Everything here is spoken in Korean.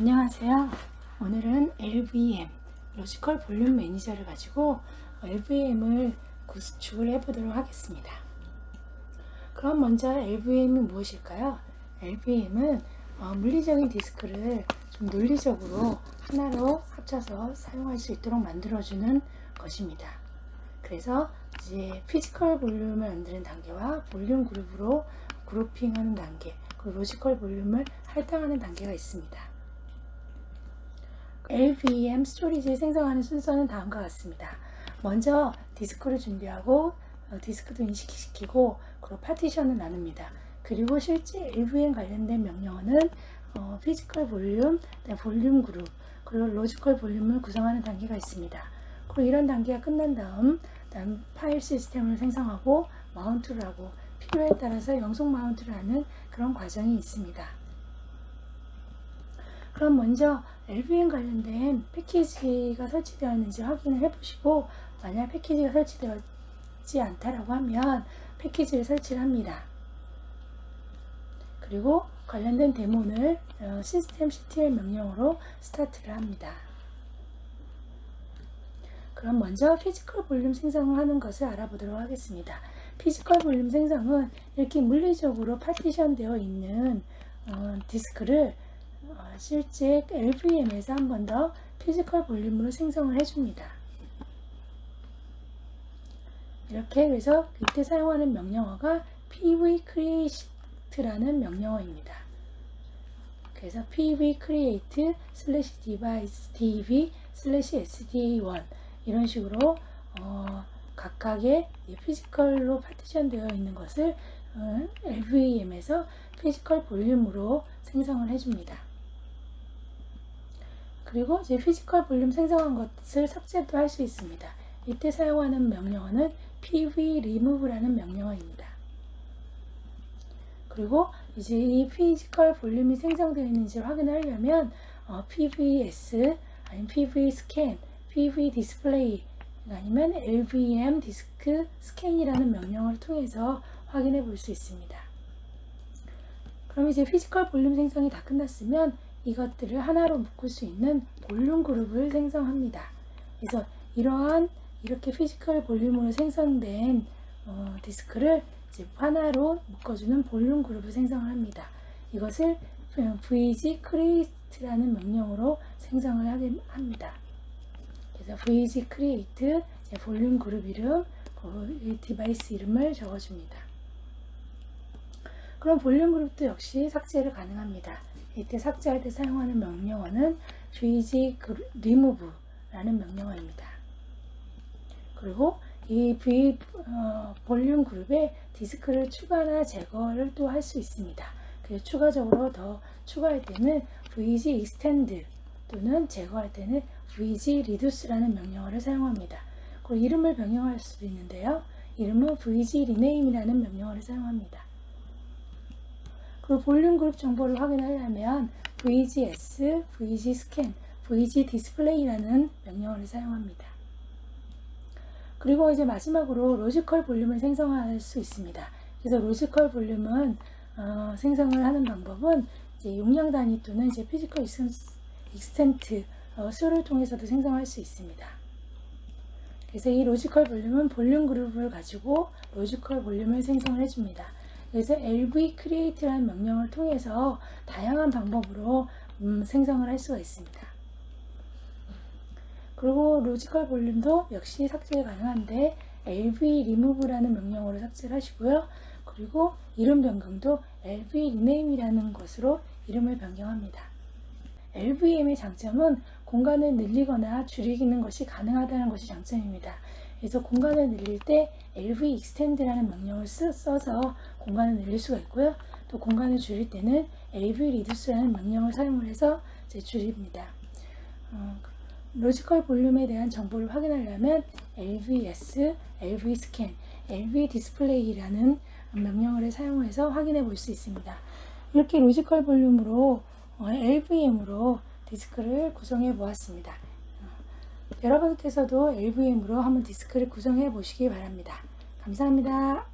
안녕하세요. 오늘은 LVM, 로지컬 볼륨 매니저를 가지고 LVM을 구축을 해보도록 하겠습니다. 그럼 먼저 LVM이 무엇일까요? LVM은 어, 물리적인 디스크를 좀 논리적으로 하나로 합쳐서 사용할 수 있도록 만들어주는 것입니다. 그래서 이제 피지컬 볼륨을 만드는 단계와 볼륨 그룹으로 그룹핑하는 단계, 그리고 로지컬 볼륨을 할당하는 단계가 있습니다. LVM 스토리지를 생성하는 순서는 다음과 같습니다. 먼저 디스크를 준비하고 어, 디스크도 인식시키고 그리고 파티션을 나눕니다. 그리고 실제 LVM 관련된 명령어는 어, 피지컬 볼륨, 네, 볼륨 그룹, 그리고 로지컬 볼륨을 구성하는 단계가 있습니다. 그리고 이런 단계가 끝난 다음, 다음 파일 시스템을 생성하고 마운트를 하고 필요에 따라서 영속 마운트를 하는 그런 과정이 있습니다. 그럼 먼저 LVM 관련된 패키지가 설치되어 있는지 확인을 해보시고 만약 패키지가 설치되었지 않다라고 하면 패키지를 설치를 합니다. 그리고 관련된 데모를 어, 시스템 ctl 명령으로 스타트를 합니다. 그럼 먼저 피지컬 볼륨 생성을 하는 것을 알아보도록 하겠습니다. 피지컬 볼륨 생성은 이렇게 물리적으로 파티션 되어 있는 어, 디스크를 어, 실제 LVM에서 한 번 더 피지컬 볼륨으로 생성을 해줍니다. 이렇게 해서 이때 사용하는 명령어가 pv create라는 명령어입니다. 그래서 pv create slash device dv slash sda1 이런 식으로 어, 각각의 피지컬로 파티션 되어 있는 것을 어, LVM에서 피지컬 볼륨으로 생성을 해줍니다. 그리고 이제 피지컬 볼륨 생성한 것을 삭제도 할 수 있습니다. 이때 사용하는 명령어는 pv remove라는 명령어입니다. 그리고 이제 이 피지컬 볼륨이 생성되어 있는지를 확인하려면 어, pvs 아니면 pv scan, pv display 아니면 lvm 디스크 스캔이라는 명령어를 통해서 확인해 볼 수 있습니다. 그럼 이제 피지컬 볼륨 생성이 다 끝났으면 이것들을 하나로 묶을 수 있는 볼륨 그룹을 생성합니다. 그래서 이러한 이렇게 피지컬 볼륨으로 생성된 어, 디스크를 하나로 묶어주는 볼륨 그룹을 생성을 합니다. 이것을 vg create라는 명령으로 생성을 하게 합니다. 그래서 vg create 볼륨 그룹 이름, 그 디바이스 이름을 적어줍니다. 그럼 볼륨 그룹도 역시 삭제를 가능합니다. 이때 삭제할 때 사용하는 명령어는 vg remove라는 명령어입니다. 그리고 이 v 어, 볼륨 그룹에 디스크를 추가나 제거를 또 할 수 있습니다. 그래서 추가적으로 더 추가할 때는 vg extend 또는 제거할 때는 vg reduce라는 명령어를 사용합니다. 그리고 이름을 변경할 수도 있는데요. 이름은 vg rename이라는 명령어를 사용합니다. 그 볼륨 그룹 정보를 확인하려면 VGS, VGScan, VGDisplay라는 명령어를 사용합니다. 그리고 이제 마지막으로 로지컬 볼륨을 생성할 수 있습니다. 그래서 로지컬 볼륨은 어, 생성을 하는 방법은 이제 용량 단위 또는 이제 피지컬 익스텐트 어, 수를 통해서도 생성할 수 있습니다. 그래서 이 로지컬 볼륨은 볼륨 그룹을 가지고 로지컬 볼륨을 생성을 해줍니다. 그래서 lv create라는 명령을 통해서 다양한 방법으로 음, 생성을 할 수가 있습니다. 그리고 로지컬 볼륨도 역시 삭제 가능한데 lv remove라는 명령어로 삭제를 하시고요. 그리고 이름 변경도 lv rename이라는 것으로 이름을 변경합니다. LVM의 장점은 공간을 늘리거나 줄이는 것이 가능하다는 것이 장점입니다. 그래서 공간을 늘릴 때 LV extend라는 명령을 써서 공간을 늘릴 수가 있고요. 또 공간을 줄일 때는 LV reduce라는 명령을 사용을 해서 줄입니다. 어, 로지컬 볼륨에 대한 정보를 확인하려면 LVS, LV scan, LV display라는 명령어를 사용해서 확인해 볼 수 있습니다. 이렇게 로지컬 볼륨으로 어, LVM으로 디스크를 구성해 보았습니다. 여러분께서도 LVM으로 한번 디스크를 구성해 보시기 바랍니다. 감사합니다.